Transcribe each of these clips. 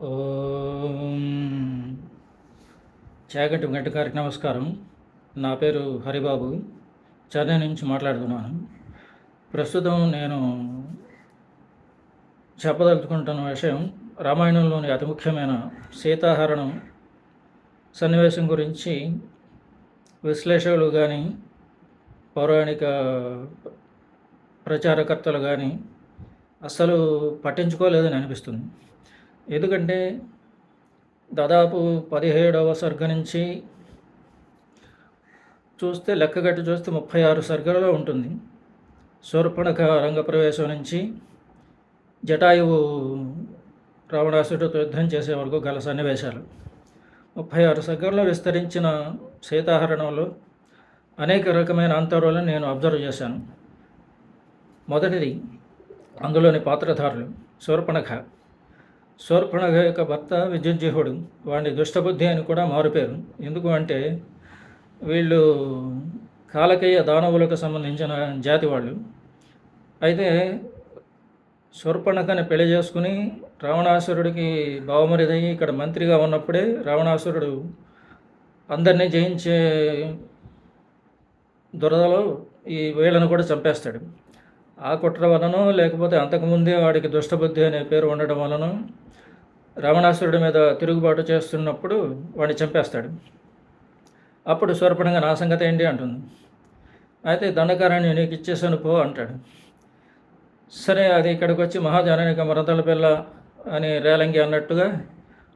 ఓం. చాగంటి వెంకట గారికి నమస్కారం. నా పేరు హరిబాబు. చెన్నై నుంచి మాట్లాడుతున్నాను. ప్రస్తుతం నేను చెప్పదలుచుకుంటున్న విషయం రామాయణంలోని అతి ముఖ్యమైన సీతాహరణం సన్నివేశం గురించి విశ్లేషకులు కానీ పౌరాణిక ప్రచారకర్తలు కానీ అస్సలు పట్టించుకోలేదని అనిపిస్తుంది. ఎందుకంటే దాదాపు పదిహేడవ సర్గ నుంచి చూస్తే లెక్కగట్టి చూస్తే ముప్పై ఆరు సర్గలలో ఉంటుంది. శూర్పణఖ రంగప్రవేశం నుంచి జటాయువు రావణాసుడితో యుద్ధం చేసే వరకు గల సన్నివేశాలు. ముప్పై ఆరు సర్గల్లో విస్తరించిన సీతాహరణంలో అనేక రకమైన అంతరాలను నేను అబ్జర్వ్ చేశాను. మొదటిది అందులోని పాత్రధారులు శూర్పణఖ శూర్పణఖ యొక్క భర్త విద్యుజ్జీహుడు. వాడిని దుష్టబుద్ధి అని కూడా మారుపేరు. ఎందుకు అంటే వీళ్ళు కాలకేయ దానవులకు సంబంధించిన జాతి వాళ్ళు. అయితే శూర్పణఖని పెళ్ళి చేసుకుని రావణాసురుడికి బావమరిదయ్యి ఇక్కడ మంత్రిగా ఉన్నప్పుడే రావణాసురుడు అందరినీ జయించే దురదలో ఈ వీళ్ళను కూడా చంపేస్తాడు. ఆ కుట్ర వలన లేకపోతే అంతకుముందే వాడికి దుష్టబుద్ధి అనే పేరు ఉండడం వలన రావణాసురుడి మీద తిరుగుబాటు చేస్తున్నప్పుడు వాడిని చంపేస్తాడు. అప్పుడు స్వరపడంగా నా సంగతి ఏంటి అంటుంది. అయితే దండకారాన్ని నీకు ఇచ్చేసాను పో అంటాడు. సరే అది ఇక్కడికి వచ్చి మహాజననిక మరదల పిల్ల అని రేలంగి అన్నట్టుగా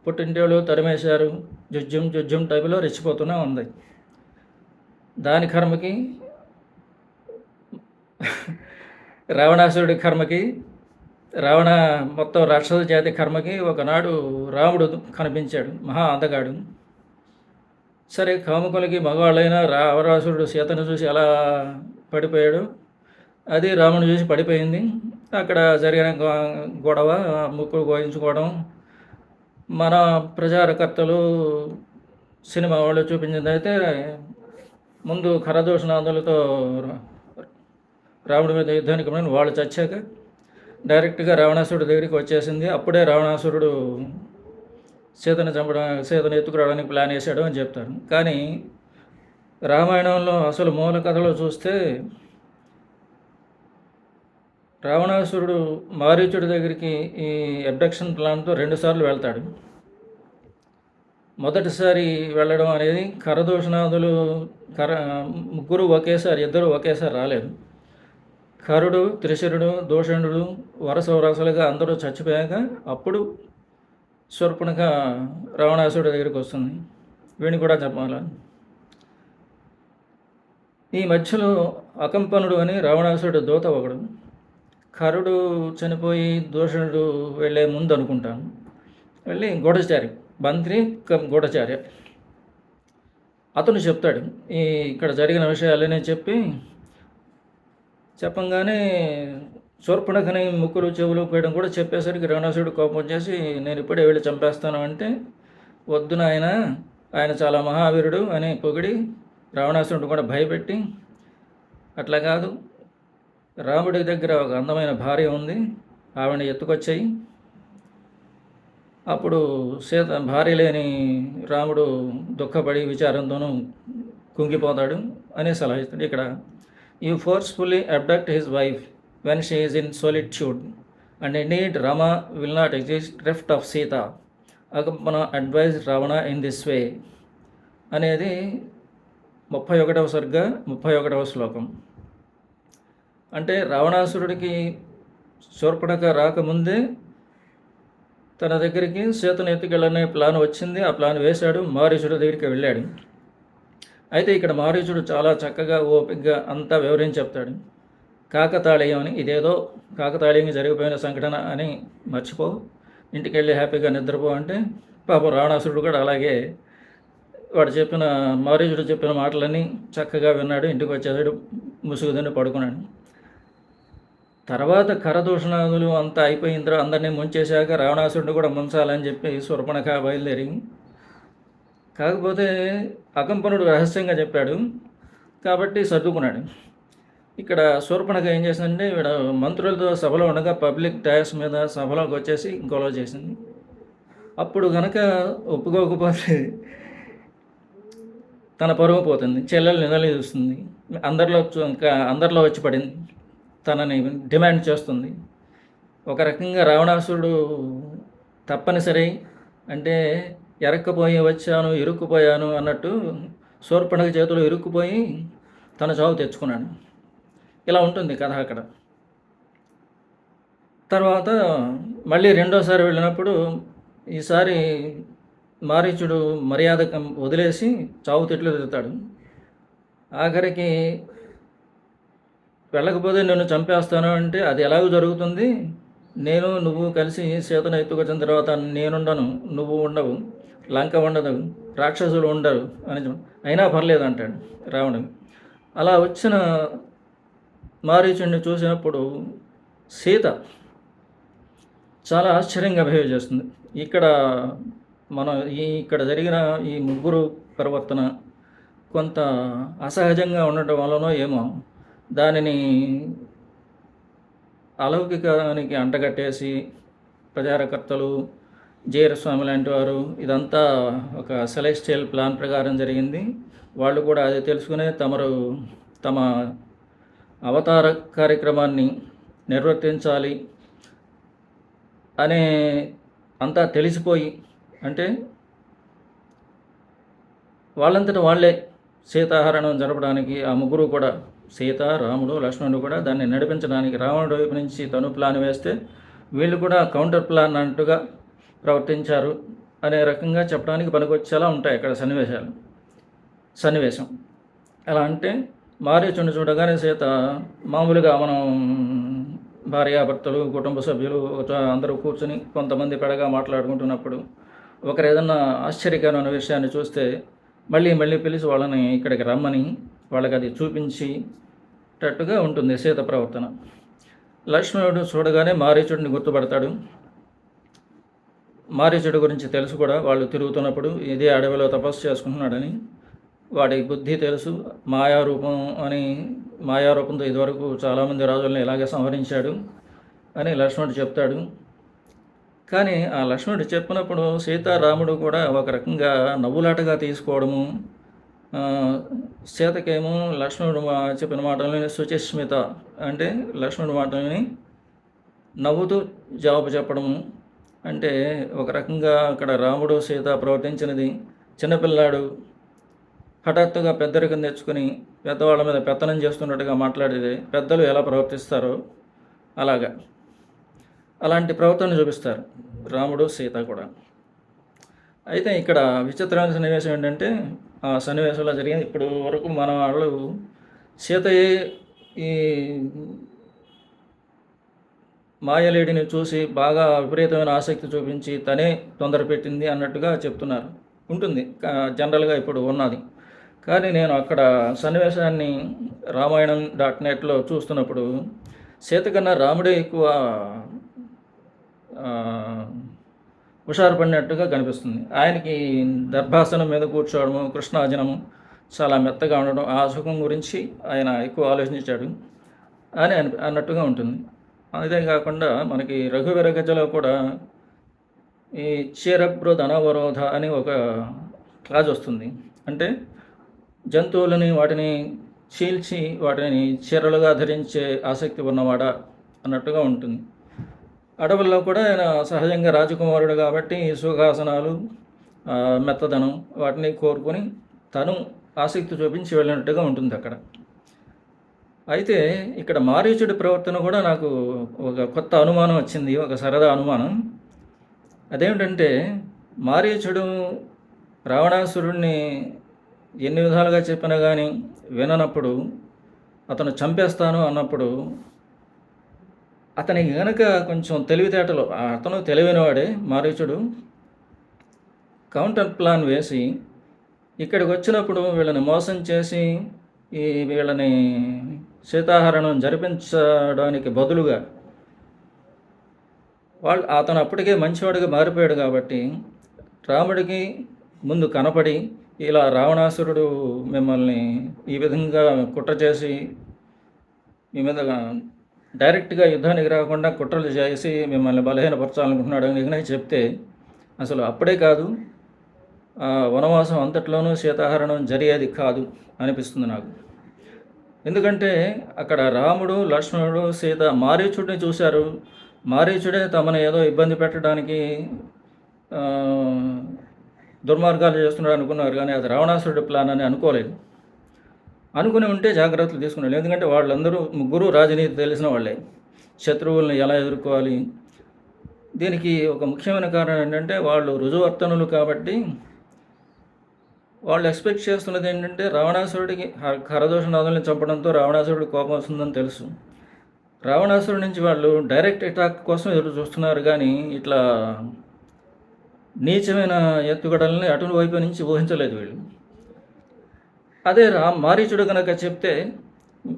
పుట్టింటోళ్ళు తరిమేశారు. జుజ్జుం జుజ్జుం టైపులో రెచ్చిపోతూనే ఉంది. దాని కర్మకి రావణాసురుడి కర్మకి రావణ మొత్తం రాక్షస జాతి కర్మకి ఒకనాడు రాముడు కనిపించాడు మహా అందగాడు. సరే కాముకులకి మగవాళ్ళైన రావరాసురుడు సీతను చూసి ఎలా పడిపోయాడు. అది రాముడు చూసి పడిపోయింది. అక్కడ జరిగిన గొడవ ముక్కులు గోయించుకోవడం మన ప్రచారకర్తలు సినిమా వాళ్ళు చూపించిందైతే ముందు ముందు ఖరదోషనాథులతో రాముడి మీద యుద్ధానికి వాళ్ళు చచ్చాక డైరెక్ట్గా రావణాసురుడి దగ్గరికి వచ్చేసింది. అప్పుడే రావణాసురుడు సీతను చంపడం సీతను ఎత్తుకురావడానికి ప్లాన్ వేసాడు అని చెప్తారు. కానీ రామాయణంలో అసలు మూల కథలో చూస్తే రావణాసురుడు మారీచుడి దగ్గరికి ఈ అబ్డక్షన్ ప్లాన్తో రెండుసార్లు వెళ్తాడు. మొదటిసారి వెళ్ళడం అనేది కరదోషనాథులు కర ముగ్గురు ఒకేసారి ఇద్దరు ఒకేసారి రాలేదు. కరుడు త్రిశరుడు దూషణుడు వరస వరసలుగా అందరూ చచ్చిపోయాక అప్పుడు స్వర్పణక రావణాసుడి దగ్గరికి వస్తుంది. వీణి కూడా చెప్పాలా? ఈ మధ్యలో అకంపనుడు అని రావణాసుడు దూత ఒకడు కరుడు చనిపోయి దూషణుడు వెళ్ళే ముందు అనుకుంటాను. వెళ్ళి గూఢచారి మంత్రి కమ్ గూఢచార్య అతను చెప్తాడు ఈ ఇక్కడ జరిగిన విషయాలనే చెప్పి చెప్పంగానే శూర్పణఖని ముక్కులు చెవులు పోయడం కూడా చెప్పేసరికి రణాసుడు కోపం చేసి నేను ఇప్పుడే వెళ్ళి చంపేస్తాను అంటే వద్దు నాయన ఆయన చాలా మహావీరుడు అని పొగిడి రావణాసురుడు కూడా భయపెట్టి అట్లా కాదు రాముడి దగ్గర ఒక అందమైన భార్య ఉంది ఆవిడని ఎత్తుకొచ్చాయి. అప్పుడు సీత భార్య లేని రాముడు దుఃఖపడి విచారంతోనూ కుంగిపోతాడు అనే సలహా ఇస్తాడు. ఇక్కడ you forcefully abduct his wife when she is in solitude and indeed Rama will not exist drift of Sita Akampana advise Ravana in this way అనేది ముప్పై ఒకటవ సర్గ ముప్పై ఒకటవ శ్లోకం. అంటే రావణాసురుడికి శూర్పణక రాకముందే తన దగ్గరికి సీతను ఎత్తుకెళ్ళనే ప్లాన్ వచ్చింది. ఆ ప్లాన్ వేశాడు. మారీచుడి దగ్గరికి వెళ్ళాడు. అయితే ఇక్కడ మారీచుడు చాలా చక్కగా ఓపికగా అంతా వివరించి చెప్తాడు. కాకతాళీయం అని ఇదేదో కాకతాళీయంగా జరిగిపోయిన సంఘటన అని మర్చిపో. ఇంటికి వెళ్ళి హ్యాపీగా నిద్రపో అంటే పాపం రావణాసురుడు కూడా అలాగే వాడు చెప్పిన మారీచుడు చెప్పిన మాటలన్నీ చక్కగా విన్నాడు. ఇంటికి వచ్చేసాడు ముసుగుదని పడుకున్నాడు. తర్వాత కరదూషణాదులు అంతా అయిపోయిన తర్వాత అందరినీ ముంచేశాక రావణాసురుడు కూడా ముంచాలని చెప్పి సురపణఖ బయలుదేరి కాకపోతే అకంపనుడు రహస్యంగా చెప్పాడు కాబట్టి సర్దుకున్నాడు. ఇక్కడ శూర్పణక ఏం చేసిందంటే ఇక్కడ మంత్రులతో సభలో ఉండగా పబ్లిక్ టైర్స్ మీద సభలోకి వచ్చేసి గొడవ చేసింది. అప్పుడు కనుక ఒప్పుకోకపోతే తన పరువు పోతుంది చెల్లెలు నిదలి చూస్తుంది అందరిలో ఇంకా అందరిలో వచ్చి పడింది తనని డిమాండ్ చేస్తుంది. ఒక రకంగా రావణాసురుడు తప్పనిసరి అంటే ఎరక్కపోయి వచ్చాను ఇరుక్కుపోయాను అన్నట్టు శూర్పణఖ చేతిలో ఇరుక్కుపోయి తన చావు తెచ్చుకున్నాడు ఇలా ఉంటుంది కథ అక్కడ. తర్వాత మళ్ళీ రెండోసారి వెళ్ళినప్పుడు ఈసారి మారీచుడు మర్యాద కం- వదిలేసి చావు తిట్లు తిడతాడు. ఆఖరికి వెళ్ళకపోతే నేను చంపేస్తాను అంటే అది ఎలాగో జరుగుతుంది? నేను నువ్వు కలిసి సీతను ఎత్తుకొచ్చిన తర్వాత నేనుండను నువ్వు ఉండవు. లంక ఉండదు రాక్షసులు ఉండరు అని అయినా పర్లేదు అంటాడు రావణుడు. అలా వచ్చిన మారీచుడిని చూసినప్పుడు సీత చాలా ఆశ్చర్యంగా బిహేవ్ చేస్తుంది. ఇక్కడ మనం ఈ ఇక్కడ జరిగిన ఈ ముగ్గురు ప్రవర్తన కొంత అసహజంగా ఉండటం వలనో ఏమో దానిని అలౌకికానికి అంటగట్టేసి ప్రచారకర్తలు జేరస్వామి లాంటి వారు ఇదంతా ఒక సెలెస్టియల్ ప్లాన్ ప్రకారం జరిగింది. వాళ్ళు కూడా అది తెలుసుకునే తమరు తమ అవతార కార్యక్రమాన్ని నిర్వర్తించాలి అనే అంతా తెలిసిపోయి అంటే వాళ్ళంతట వాళ్ళే సీతాహరణం జరపడానికి ఆ ముగ్గురు కూడా సీత రాముడు లక్ష్మణుడు కూడా దాన్ని నడిపించడానికి రావణుడు వైపు నుంచి తను ప్లాన్ వేస్తే వీళ్ళు కూడా కౌంటర్ ప్లాన్ అంటుగా ప్రవర్తించారు అనే రకంగా చెప్పడానికి పనికొచ్చేలా ఉంటాయి అక్కడ సన్నివేశాలు. సన్నివేశం. ఎలా అంటే మారీచుని చూడగానే సీత మామూలుగా మనం భార్యాభర్తలు కుటుంబ సభ్యులు అందరూ కూర్చుని కొంతమంది పెడగా మాట్లాడుకుంటున్నప్పుడు ఒకరు ఏదన్నా ఆశ్చర్యకరమైన విషయాన్ని చూస్తే మళ్ళీ మళ్ళీ పిలిచి వాళ్ళని ఇక్కడికి రమ్మని వాళ్ళకి అది చూపించేటట్టుగా ఉంటుంది సీత ప్రవర్తన. లక్ష్మణుడు చూడగానే మారీచుడిని గుర్తుపడతాడు. మారీచుడు గురించి తెలుసు కూడా. వాళ్ళు తిరుగుతున్నప్పుడు ఇదే అడవిలో తపస్సు చేసుకుంటున్నాడని వాడి బుద్ధి తెలుసు. మాయారూపం అని మాయారూపంతో ఇదివరకు చాలామంది రాజులను ఇలాగే సంహరించాడు అని లక్ష్మణుడు చెప్తాడు. కానీ ఆ లక్ష్మణుడు చెప్పినప్పుడు సీతారాముడు కూడా ఒక రకంగా నవ్వులాటగా తీసుకోవడము సీతకేమో లక్ష్మణుడు మా చెప్పిన మాటలని సుచిస్మిత అంటే లక్ష్మణుడు మాటలని నవ్వుతూ జవాబు చెప్పడము అంటే ఒక రకంగా అక్కడ రాముడు సీత ప్రవర్తించినది చిన్నపిల్లాడు. హఠాత్తుగా పెద్దరికం తెచ్చుకుని పెద్దవాళ్ళ మీద పెత్తనం చేస్తున్నట్టుగా మాట్లాడేది పెద్దలు ఎలా ప్రవర్తిస్తారో అలాగా. అలాంటి ప్రవర్తన చూపిస్తారు రాముడు సీత కూడా. అయితే ఇక్కడ విచిత్రమైన సన్నివేశం ఏంటంటే ఆ సన్నివేశంలో జరిగింది. ఇప్పుడు వరకు మన వాళ్ళు సీతయే ఈ మాయలేడిని చూసి బాగా విపరీతమైన ఆసక్తి చూపించి తనే తొందర పెట్టింది అన్నట్టుగా చెప్తున్నారు. ఉంటుంది. జనరల్గా ఇప్పుడు ఉన్నది. కానీ నేను అక్కడ సన్నివేశాన్ని రామాయణం డాట్ నెట్లో చూస్తున్నప్పుడు సీత కన్నా రాముడే ఎక్కువ హుషారు పడినట్టుగా కనిపిస్తుంది. ఆయనకి దర్భాసనం మీద కూర్చోవడము కృష్ణాజనము చాలా మెత్తగా ఉండడం ఆ సుఖం గురించి ఆయన ఎక్కువ ఆలోచించాడు అని అని అన్నట్టుగా ఉంటుంది. అదే కాకుండా మనకి రఘువీర గజలో కూడా ఈ చీరప్రోధ అనవరోధ అని ఒక క్లాజ్ వస్తుంది. అంటే జంతువులని వాటిని చీల్చి వాటిని చీరలుగా ధరించే ఆసక్తి ఉన్నవాడా అన్నట్టుగా ఉంటుంది. అడవుల్లో కూడా ఆయన సహజంగా రాజకుమారుడు కాబట్టి సుఖాసనాలు మెత్తదనం వాటిని కోరుకొని తను ఆసక్తి చూపించి వెళ్ళినట్టుగా ఉంటుంది అక్కడ. అయితే ఇక్కడ మారీచుడి ప్రవర్తన కూడా నాకు ఒక కొత్త అనుమానం వచ్చింది ఒక సరదా అనుమానం. అదేమిటంటే మారీచుడు రావణాసురుడిని ఎన్ని విధాలుగా చెప్పినా కానీ విననప్పుడు అతను చంపేస్తాను అన్నప్పుడు అతనికి గనక కొంచెం తెలివితేటలు అతను తెలివైనవాడే మారీచుడు. కౌంటర్ ప్లాన్ వేసి ఇక్కడికి వచ్చినప్పుడు వీళ్ళని మోసం చేసి ఈ వీళ్ళని సీతాహరణం జరిపించడానికి బదులుగా వాళ్ళు అతను అప్పటికే మంచివాడిగా మారిపోయాడు కాబట్టి రాముడికి ముందు కనపడి ఇలా రావణాసురుడు మిమ్మల్ని ఈ విధంగా కుట్ర చేసి మీ మీద డైరెక్ట్గా యుద్ధానికి రాకుండా కుట్రలు చేసి మిమ్మల్ని బలహీనపరచాలనుకుంటున్నాడు అని చెప్తే అసలు అప్పుడే కాదు ఆ వనవాసం అంతట్లోనూ సీతాహరణం జరిగేది కాదు అనిపిస్తుంది నాకు. ఎందుకంటే అక్కడ రాముడు లక్ష్మణుడు సీత మారీచుడిని చూశారు. మారీచుడే తమను ఏదో ఇబ్బంది పెట్టడానికి దుర్మార్గాలు చేస్తున్నాడు అనుకున్నారు. కానీ అది రావణాసురుడి ప్లాన్ అని అనుకోలేదు. అనుకుని ఉంటే జాగ్రత్తలు తీసుకున్నారు. ఎందుకంటే వాళ్ళందరూ ముగ్గురు రాజనీతి తెలిసిన వాళ్ళే. శత్రువుల్ని ఎలా ఎదుర్కోవాలి? దీనికి ఒక ముఖ్యమైన కారణం ఏంటంటే వాళ్ళు రుజువర్తనులు కాబట్టి వాళ్ళు ఎక్స్పెక్ట్ చేస్తున్నది ఏంటంటే రావణాసురుడికి హ- ఖరదోషనాథుల్ని చంపడంతో రావణాసురుడి కోపం వస్తుందని తెలుసు. రావణాసురుడి నుంచి వాళ్ళు డైరెక్ట్ అటాక్ కోసం ఎదురు చూస్తున్నారు కానీ ఇట్లా నీచమైన ఎత్తుగడల్ని అటువైపు నుంచి ఊహించలేదు వీళ్ళు. అదే రా మారీచుడు కనుక చెప్తే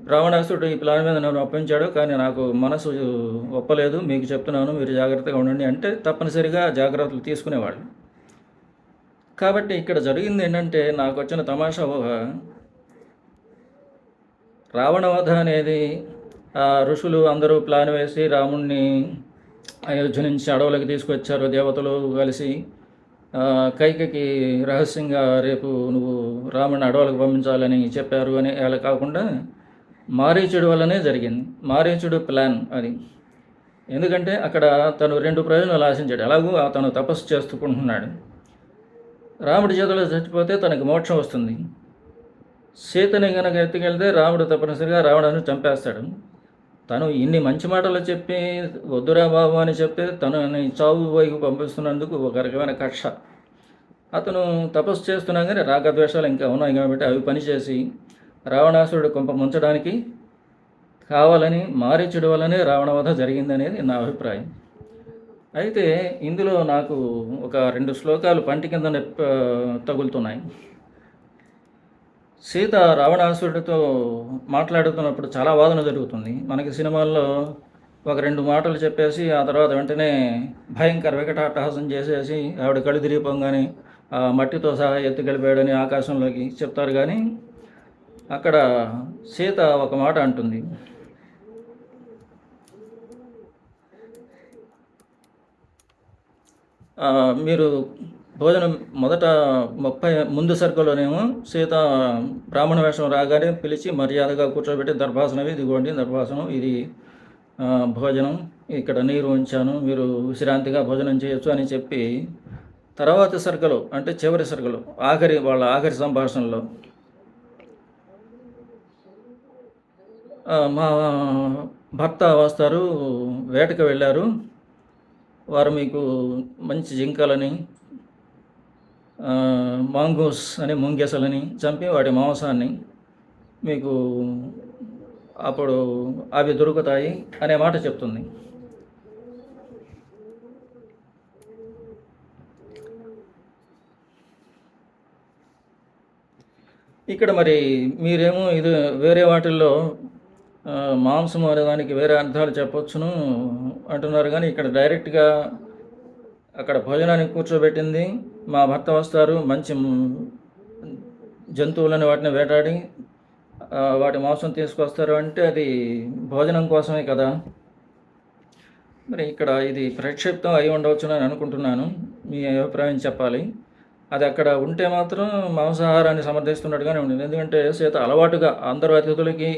రావణాసుడు ఈ ప్లాన్ మీద నన్ను ఒప్పించాడు కానీ నాకు మనసు ఒప్పలేదు మీకు చెప్తున్నాను మీరు జాగ్రత్తగా ఉండండి అంటే తప్పనిసరిగా జాగ్రత్తలు తీసుకునేవాళ్ళు. కాబట్టి ఇక్కడ జరిగింది ఏంటంటే నాకు వచ్చిన తమాషా ఊహ రావణవధ అనేది ఆ ఋషులు అందరూ ప్లాన్ వేసి రాముణ్ణి అయోధ్య నుంచి అడవులకు తీసుకొచ్చారు దేవతలు కలిసి. కైకకి రహస్యంగా రేపు నువ్వు రాముడిని అడవులకు పంపించాలని చెప్పారు అని అలా కాకుండా మారీచుడు వల్లనే జరిగింది. మారీచుడు ప్లాన్ అది. ఎందుకంటే అక్కడ తను రెండు ప్రయోజనాలు ఆశించాడు. ఎలాగూ తను తపస్సు చేసుకుంటున్నాడు రాముడి చేతిలో చచ్చిపోతే తనకి మోక్షం వస్తుంది. సీతని కనుక ఎత్తుకెళ్తే రాముడు తప్పనిసరిగా రావణాన్ని చంపేస్తాడు. తను ఇన్ని మంచి మాటలు చెప్పి వద్దురా బాబు అని చెప్తే తనని చావు వైపు పంపిస్తున్నందుకు ఒక రకమైన కక్ష. అతను తపస్సు చేస్తున్నా కానీ రాగద్వేషాలు ఇంకా ఉన్నాయి కాబట్టి అవి పనిచేసి రావణాసురుడు కొంప ముంచడానికి కావాలని మారీచుడు వల్లనే రావణవధ జరిగిందనేది నా అభిప్రాయం. అయితే ఇందులో నాకు ఒక రెండు శ్లోకాలు పంటి కింద నెప్ప తగులుతున్నాయి. సీత రావణాసురుడితో మాట్లాడుతున్నప్పుడు చాలా వాదన జరుగుతుంది. మనకి సినిమాల్లో ఒక రెండు మాటలు చెప్పేసి ఆ తర్వాత వెంటనే భయంకర వికటాట్టహాసం చేసేసి ఆవిడ కళ్ళు తిరిగిపోగానే ఆ మట్టితో సహా ఎత్తుకెళ్ళిపోయాడని ఆకాశంలోకి చెప్తారు. కానీ అక్కడ సీత ఒక మాట అంటుంది. మీరు భోజనం మొదట ముప్పై ముందు సరుకులోనేమో సీత బ్రాహ్మణ వేషం రాగానే పిలిచి మర్యాదగా కూర్చోబెట్టి దర్భాసనం ఇదిగోండి దర్భాసనం ఇది. భోజనం ఇక్కడ నీరు ఉంచాను మీరు విశ్రాంతిగా భోజనం చేయొచ్చు అని చెప్పి తర్వాత సరుకులు అంటే చివరి సరుకులు ఆఖరి వాళ్ళ ఆఖరి సంభాషణలో. మా భర్త వస్తారు వేటకు వెళ్ళారు. వారు మీకు మంచి జింకలని మాంగోస్ మాంగూస్ అని ముంగెసలని చంపి వాటి మాంసాన్ని మీకు అప్పుడు అవి దొరుకుతాయి అనే మాట చెప్తుంది. ఇక్కడ మరి మీరేమో ఇది వేరే వాటిల్లో మాంసం అనే దానికి వేరే అర్థాలు చెప్పొచ్చును. అంటున్నారు. కానీ ఇక్కడ డైరెక్ట్గా అక్కడ భోజనానికి కూర్చోబెట్టింది మా భర్త వస్తారు. మంచి జంతువులను వాటిని వేటాడి వాటి మాంసం తీసుకొస్తారు అంటే అది భోజనం కోసమే కదా. మరి ఇక్కడ ఇది ప్రక్షిప్తం అయి ఉండవచ్చు అని అనుకుంటున్నాను. మీ అభిప్రాయం చెప్పాలి. అది అక్కడ ఉంటే మాత్రం మాంసాహారాన్ని సమర్థిస్తున్నట్టుగానే ఉంటుంది ఎందుకంటే సీత అలవాటుగా అందరు అతిథులకి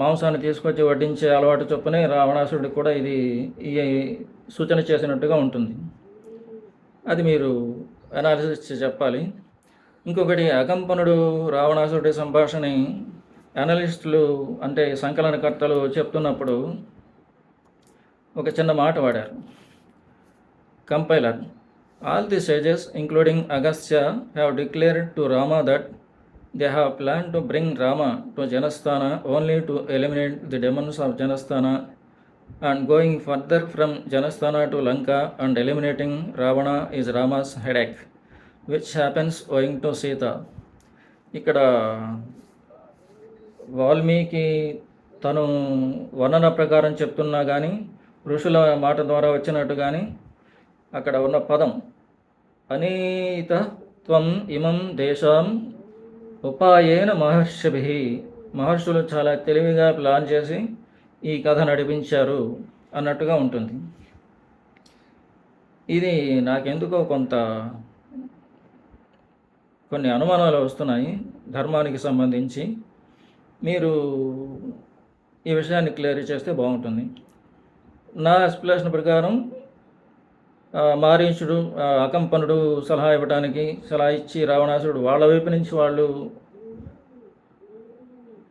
మాంసాన్ని తీసుకొచ్చి వడ్డించే అలవాటు చొప్పునే రావణాసురుడికి కూడా ఇది ఈ సూచన చేసినట్టుగా ఉంటుంది. అది మీరు అనాలిసిస్ చెప్పాలి. ఇంకొకటి అకంపనుడు రావణాసురుడి సంభాషణని అనలిస్టులు అంటే సంకలనకర్తలు చెప్తున్నప్పుడు ఒక చిన్న మాట వాడారు. Compiler all the sages including Agastya have declared to Rama that they have plan to bring Rama to Janasthana only to eliminate the demons of Janasthana and going further from Janasthana to Lanka and eliminating Ravana is Rama's headache which happens owing to Sita ఇక్కడ వాల్మీకి తను వర్ణన ప్రకారం చెప్తున్నా కానీ ఋషుల మాట ద్వారా వచ్చినట్టు కానీ అక్కడ ఉన్న పదం అనీత త్వం ఇమం దేశం ఉపాయేన మహర్షిభి. మహర్షులు చాలా తెలివిగా ప్లాన్ చేసి ఈ కథ నడిపించారు అన్నట్టుగా ఉంటుంది. ఇది నాకెందుకో కొంత కొన్ని అనుమానాలు వస్తున్నాయి ధర్మానికి సంబంధించి. మీరు ఈ విషయాన్ని క్లియర్ చేస్తే బాగుంటుంది. నా ఎక్స్ప్లెనేషన్ ప్రకారం ఆ, మారీచుడు అకంపనుడు సలహా ఇవ్వడానికి సలహా ఇచ్చి రావణాసుడు వాళ్ళ వైపు నుంచి వాళ్ళు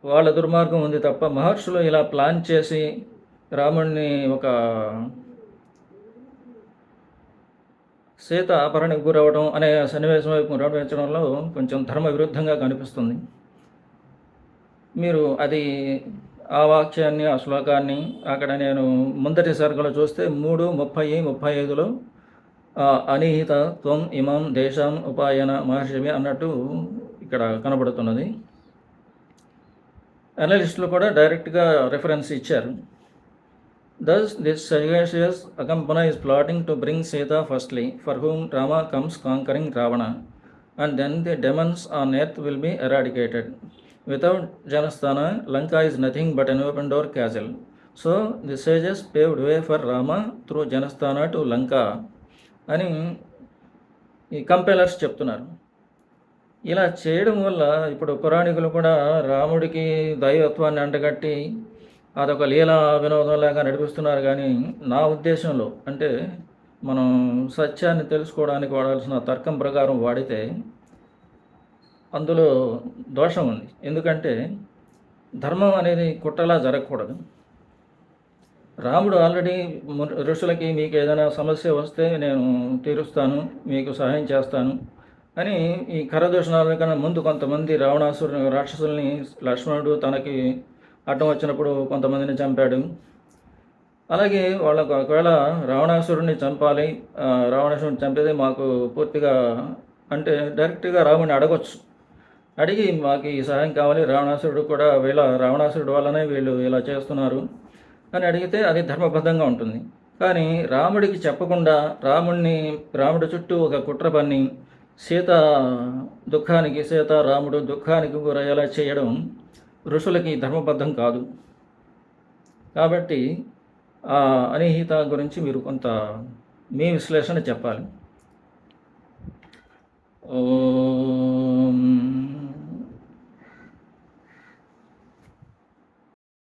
వాళ్ళ దుర్మార్గం ఉంది తప్ప మహర్షులు ఇలా ప్లాన్ చేసి రాముడిని ఒక సీత అపహరణకు గురవడం అనే సన్నివేశం వైపు నిర్వహించడంలో కొంచెం ధర్మ విరుద్ధంగా కనిపిస్తుంది. మీరు అది ఆ వాక్యాన్ని ఆ శ్లోకాన్ని అక్కడ నేను ముందటి సరుకులు చూస్తే మూడు ముప్పై ముప్పై ఐదులో అనిహిత త్వం ఇమం దేశం ఉపాయన మహర్షి అన్నట్టు ఇక్కడ కనబడుతున్నది. అనలిస్టులు కూడా డైరెక్ట్గా రెఫరెన్స్ ఇచ్చారు. Thus this సజేషియస్ Akampana is plotting to bring Sita firstly for whom Rama comes conquering Ravana and then the demons on earth will be eradicated without Janasthana Lanka is nothing but an open door castle so this sages paved way for Rama through Janasthana to Lanka అని ఈ కంపెలర్స్ చెప్తున్నారు. ఇలా చేయడం వల్ల ఇప్పుడు పురాణికులు కూడా రాముడికి దైవత్వాన్ని అంటగట్టి అదొక లీలా వినోదంలాగా నడిపిస్తున్నారు. కానీ నా ఉద్దేశంలో అంటే మనం సత్యాన్ని తెలుసుకోవడానికి వాడాల్సిన తర్కం ప్రకారం వాడితే అందులో దోషం ఉంది. ఎందుకంటే ధర్మం అనేది కుట్రలా జరగకూడదు. రాముడు ఆల్రెడీ ఋషులకి మీకు ఏదైనా సమస్య వస్తే నేను తీరుస్తాను మీకు సహాయం చేస్తాను అని ఈ ఖరదూషణాల కన్నా ముందు కొంతమంది రావణాసురుని రాక్షసుల్ని లక్ష్మణుడు తనకి అడ్డం వచ్చినప్పుడు కొంతమందిని చంపాడు. అలాగే వాళ్ళకు ఒకవేళ రావణాసురుడిని చంపాలి రావణాసురుడిని చంపేది మాకు పూర్తిగా అంటే డైరెక్ట్గా రాముడిని అడగొచ్చు. అడిగి మాకు ఈ సహాయం కావాలి రావణాసురుడు కూడా వీళ్ళ రావణాసురుడు వల్లనే వీళ్ళు ఇలా చేస్తున్నారు. అని అడిగితే అది ధర్మబద్ధంగా ఉంటుంది. కానీ రాముడికి చెప్పకుండా రాముడిని రాముడి చుట్టూ ఒక కుట్ర పన్ని సీత దుఃఖానికి సీత రాముడు దుఃఖానికి గురయ్యేలా చేయడం ఋషులకి ధర్మబద్ధం కాదు. కాబట్టి ఆ అనిహిత గురించి మీరు కొంత మీ విశ్లేషణ చెప్పాలి. ఓ